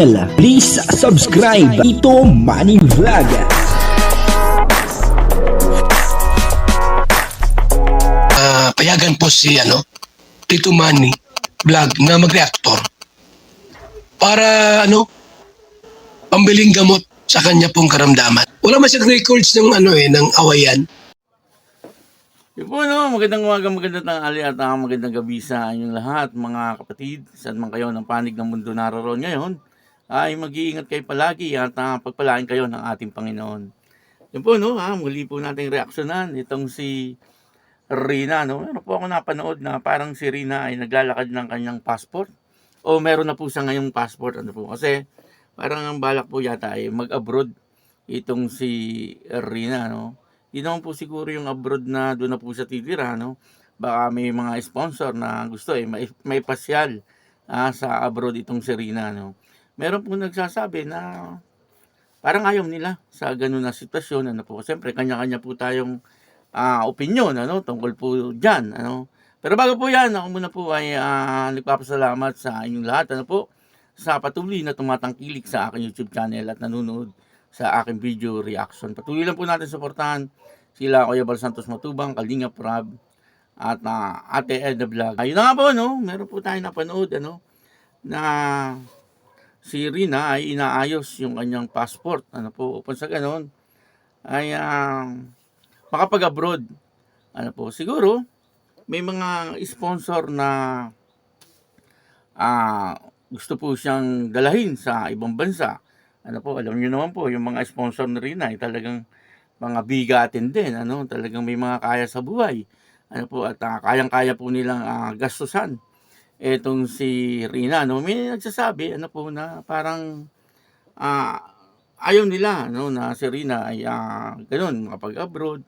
Please subscribe Ito Money Vlog. Ah, payagan po si ano, Tito Manny vlog na mag-reactor para ano, pambiling gamot sa kanya pong karamdaman. Wala man siyang records ng ano eh, ng awayan. Yun po, no? Magandang umaga, magandang tanghali at ah, magandang gabi sa inyong lahat, mga kapatid. Saan man kayo ng panig ng mundo naroon ngayon, ay mag-iingat kayo palagi at ah, pagpalain kayo ng ating Panginoon. Yun po, no? Ha? Muli po nating reaksyonan itong si Rina, no? Meron po ako napanood na parang si Rina ay naglalakad ng kanyang passport. O meron na po siya ngayong passport, ano po. Kasi parang ang balak po yata ay mag-abroad itong si Rina, no? Yun naman po siguro yung abroad na doon na po siya titira, no? Baka may mga sponsor na gusto eh, may, may pasyal ah, sa abroad itong si Rina, no? Meron po nagsasabi na parang ayaw nila sa ganun na sitwasyon, ano po. Siyempre, kanya-kanya po tayong ah, opinion, ano, tungkol po dyan, ano. Pero bago po yan, ako muna po ay ah, nagpapasalamat sa inyong lahat, ano po, sa patuloy na tumatangkilik sa aking YouTube channel at nanonood sa aking video reaction. Patuloy lang po natin suportahan sila Kuya Bal Santos Matubang, Kalinga Prab, at ah, Ate Edna Vlog. Ayun na nga po, no? Meron po tayo napanood, ano, na si Rina ay inaayos yung kanyang passport. Ano po, upang sa ganon, ay ah, makapag-abroad. Ano po, siguro, may mga sponsor na ah, gusto po siyang dalahin sa ibang bansa. Ano po, alam niyo naman po, yung mga sponsor na rin ay talagang mga bigatin din. Ano, talagang may mga kaya sa buhay. Ano po, at ah, kayang-kaya po nilang ah, gastusan. Etong si Rina, no, may nagsasabi, ano po, na parang ah, ayaw nila, no, na si Rina ay ah, ganun, makapag-abroad.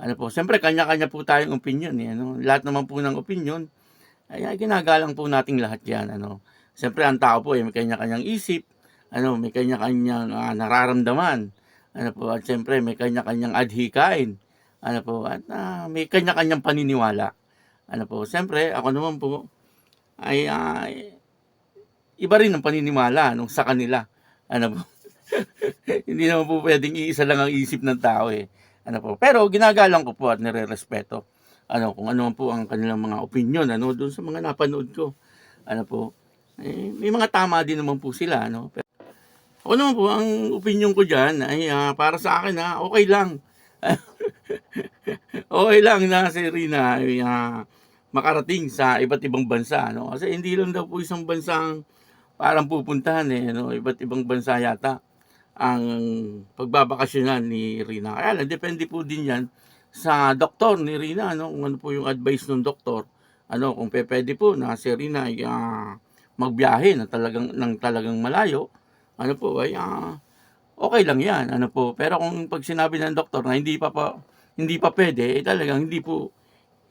Ano po, siyempre, kanya-kanya po tayong opinion. Eh, ano? Lahat naman po ng opinion, ay, ay ginagalang po nating lahat yan. Ano? Siyempre, ang tao po, eh, may kanya-kanyang isip, ano, may kanya-kanyang ah, nararamdaman. Ano po, at siyempre, may kanya-kanyang adhikain. Ano po, at ah, may kanya-kanyang paniniwala. Ano po, siyempre, ako naman po, ay ah, iba rin ang paniniwala nung sa kanila. Ano po, hindi naman po pwedeng iisa lang ang isip ng tao eh. Ano po, pero ginagalang ko po at nire-respeto. Ano, kung ano po ang kanilang mga opinion, ano, doon sa mga napanood ko. Ano po, eh, may mga tama din naman po sila, ano. Pero, ako naman po, ang opinion ko dyan ay ah, para sa akin na okay lang. okay lang na si Rina ay ah, makarating sa iba't ibang bansa. No? Kasi hindi lang daw po isang bansang parang pupuntahan eh. No? Iba't ibang bansa yata ang pagbabakasyonan ni Rina. Kaya lang, depende po din yan sa doktor ni Rina. No? Kung ano po yung advice ng doktor. Ano, kung pwede po na si Rina ay ah, magbiyahe na talagang, ng talagang malayo. Ano po, ay ah, okay lang yan. Ano po. Pero kung pag sinabi ng doktor na hindi pa pa, hindi pa pwede, eh, talagang hindi po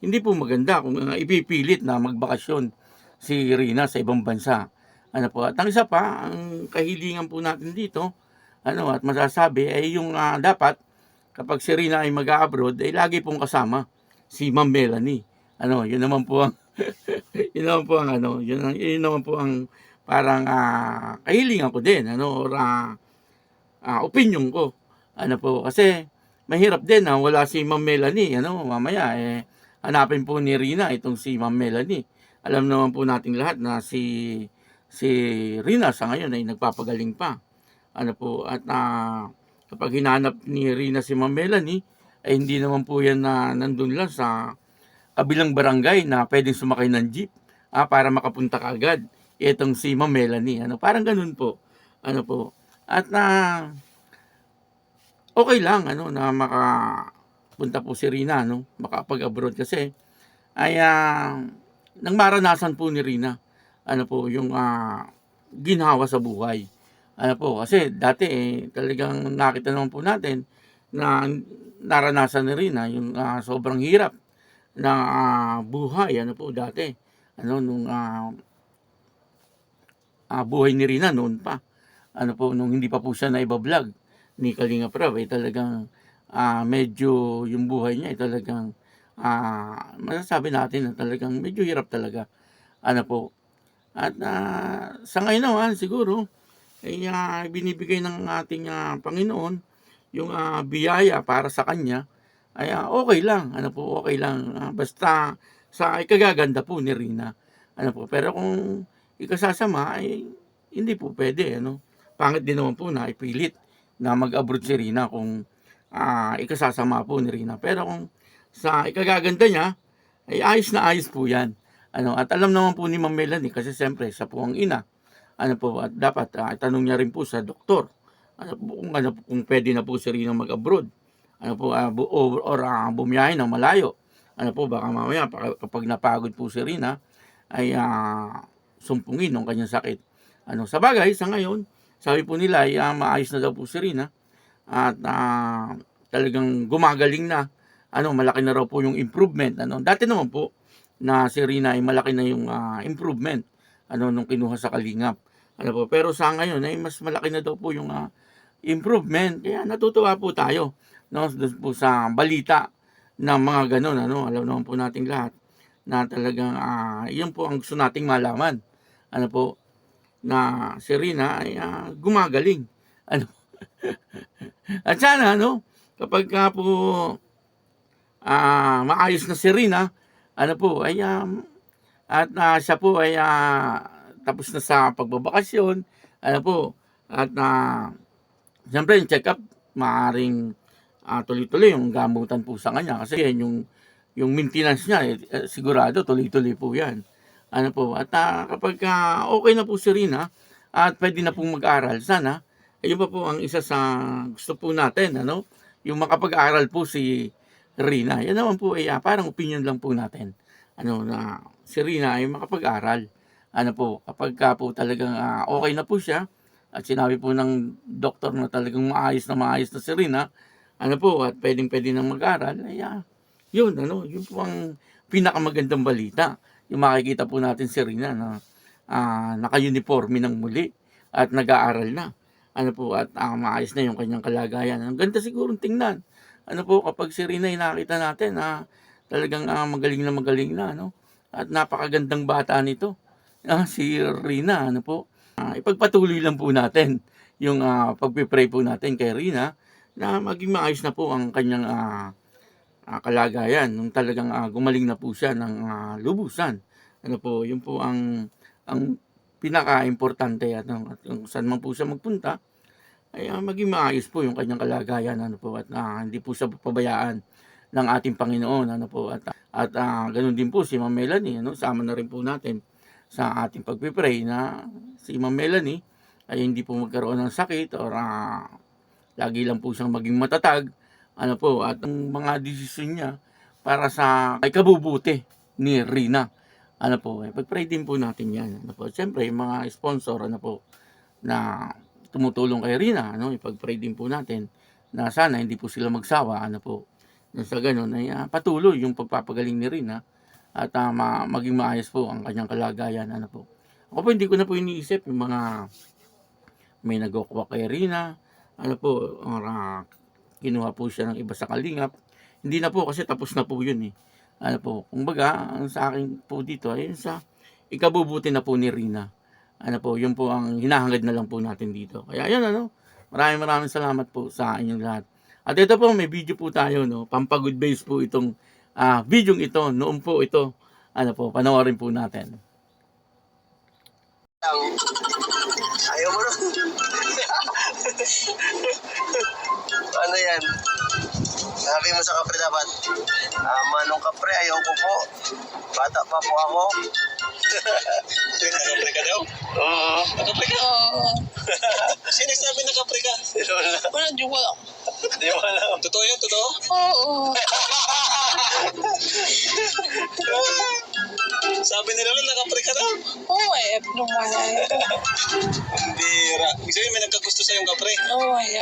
hindi po maganda kung uh, ipipilit na magbakasyon si Rina sa ibang bansa. Ano po, at ang isa pa, ang kahilingan po natin dito, ano, at masasabi, ay yung ah, dapat, kapag si Rina ay mag-abroad, ay lagi pong kasama si Ma'am Melanie. Ano, yun naman po ang, yun naman po ang, ano, yun, ang- yun naman po ang parang ah, kahilingan ko din, ano, or ah, ah, opinion ko. Ano po, kasi mahirap din na wala si Ma'am Melanie, ano, mamaya, eh, hanapin po ni Rina itong si Ma'am Melanie. Alam naman po nating lahat na si si Rina sa ngayon ay nagpapagaling pa. Ano po, at ah, kapag hinanap ni Rina si Ma'am Melanie, ay hindi naman po yan na nandun lang sa kabilang barangay na pwedeng sumakay ng jeep ah, para makapunta ka agad. Itong si Ma'am Melanie. Ano, parang ganun po. Ano po. At na okay lang ano na makapunta po si Rina no? Makapag-abroad kasi. Ay ah, nang maranasan po ni Rina ano po yung ah, ginhawa sa buhay. Ano po kasi dati eh talagang nakita naman po natin na naranasan ni Rina yung ah, sobrang hirap na ah, buhay ano po dati. Ano nung ah, ah, buhay ni Rina noon pa. Ano po nung hindi pa po siya na iba-vlog ni Kalinga Prab ay talagang ah, medyo yung buhay niya ay talagang ah, masasabi natin na talagang medyo hirap talaga. Ano po. At ah, sa ngayon naman siguro ay ah, binibigay ng ating ah, Panginoon yung ah, biyaya para sa kanya. Ay ah, okay lang. Ano po? Okay lang. Ah, basta sa ikagaganda po ni Rina. Ano po? Pero kung ikasasama ay hindi po pwede ano? Pangit din naman po na ipilit na mag-abroad si Rina kung ah, ikasasama po ni Rina. Pero kung sa ikagaganda niya ay ayos na ayos po yan. Ano at alam naman po ni Ma'am Melanie kasi siyempre sa po ang ina. Ano po at dapat ah, itanong niya rin po sa doktor. Ano po kung ano kung pwede na po si Rina mag-abroad. Ano po ah, bu- or, or ah, bumiyahe ng malayo. Ano po baka mamaya pa- kapag napagod po si Rina ay ah, sumpungin ng kanyang sakit. Ano sa bagay sa ngayon sabi po nila ay ah, maayos na daw po si Rina at ah, talagang gumagaling na. Ano malaki na raw po yung improvement ano. Dati naman po na si Rina ay malaki na yung ah, improvement ano nung kinuha sa Kalingap. Ano po pero sa ngayon ay mas malaki na daw po yung ah, improvement. Kaya natutuwa po tayo no po sa balita ng mga ganun ano. Alam naman po nating lahat na talagang ah, yun po ang gusto nating malaman. Ano po na si Rina ay ah, gumagaling. Ano at sana ano kapag ka po ah, maayos na si Rina ano po ay um, at ah, siya po ay ah, tapos na sa pagbabakasyon ano po at na siyempre yung check up maaring ah, tuloy-tuloy yung gamutan po sa kanya kasi yan yung yung maintenance niya eh, eh, sigurado tuloy-tuloy po yan. Ano po at ah, kapag ah, okay na po si Rina at pwede na pong mag-aral sana ayun pa po ang isa sa gusto po natin ano? Yung makapag-aral po si Rina. Yan naman po ay ah, parang opinion lang po natin ano na si Rina ay makapag-aral ano po kapag ka po talagang ah, okay na po siya at sinabi po ng doktor na talagang maayos na maayos na si Rina ano po at pwedeng pwede nang mag-aral ay ah, yun ano? Yun po ang pinakamagandang balita. Yung makikita po natin si Rina na ah, naka-uniforme ng muli at nag-aaral na ano po at ah, maayos na yung kanyang kalagayan. Ang ganda siguro tingnan. Ano po kapag si Rina ay nakita natin na talagang ah, magaling na magaling na ano? At napakagandang bata nito ah, si Rina ano po? Ah, ipagpatuloy lang po natin yung ah, pagpipray po natin kay Rina na maging maayos na po ang kanyang ah, ah, kalagayan. Nung talagang ah, gumaling na po siya ng ah, lubusan. Ano po yun po ang ang pinaka-importante at, kung saan man po siya magpunta ay ah, maging maayos po yung kanyang kalagayan ano po at ah, hindi po siya pabayaan ng ating Panginoon ano po at at ah, ganun din po si Ma'am Melanie ano sama na rin po natin sa ating pagpipray na si Ma'am Melanie ay hindi po magkaroon ng sakit or ah, lagi lang po siyang maging matatag ano po at ang mga desisyon niya para sa ay kabubuti ni Rina ano po eh, pagpray din po natin yan. Ano po siyempre yung mga sponsor ano po na tumutulong kay Rina ano ipagpray din po natin na sana hindi po sila magsawa ano po. Sa ganun ay ah, patuloy yung pagpapagaling ni Rina at ah, ma- maging maayos po ang kanyang kalagayan ano po. Ako po hindi ko na po iniisip yung mga may nagkukuha kay Rina ano po or, ah, kinuha po siya ng iba sa kalingap. Hindi na po kasi tapos na po yun eh ano po kumbaga ang sa akin po dito ay sa ikabubuti na po ni Rina. Ano po yun po ang hinahangad na lang po natin dito. Kaya yun ano maraming maraming salamat po sa inyong lahat. At ito po may video po tayo no pampagood base po itong ah video ito noon po ito. Ano po panoorin po natin. Ayaw mo ano yan? Sabi mo sa kapre dapat, ah, manong kapre, ayaw ko po. Bata pa po ako. Nakapre ka daw? Oo. Nakapre ka? Oo. Sino sabi nakapre ka? Sino wala? Wala, di wala. Di mo alam. Totoo yan, totoo? Oo. Sabi nila lang nakapre ka daw. Oo, eh. Lumala ito. Bira. Ibig sabihin may nagkagusto sa yung kapre. Oo, eh.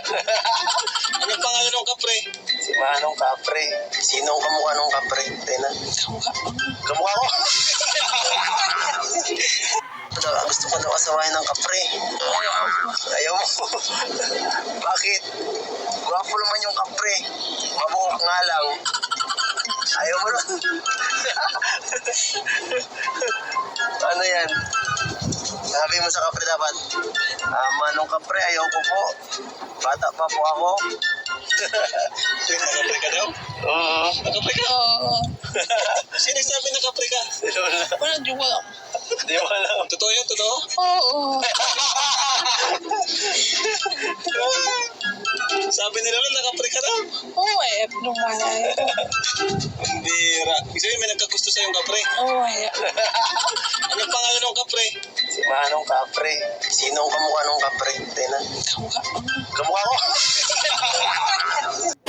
Anong pangalan ng kapre? Si Manong Kapre. Sinong kamukha ng kapre? Tena. Kamukha ko? Daw, gusto ko daw asawahin ng kapre. Ayaw mo. Bakit? Gwapo naman yung kapre. Mabuhok nga lang. Ayaw mo nun. Ano yan? Sabi mo sa kapre dapat, ah, manong kapre, ayaw ko po. Bata pa po ako. Nakapre ka daw? Oo. Nakapre ka? Oo. Sino sabi nakapre ka? Lola. Wala, di ko alam. Di mo alam. Totoo yun, totoo? Oo. Sabi nila lang nakapre ka daw. Oo, eh. Lumala ito. Bira. Ibig sabihin may nagkagusto sa'yong kapre. Oo, eh. Anong pangalan ng kapre? Si Manong Kapre. Sinong kamukha ng kapre? Tingnan. Kamukha. Kamukha ko?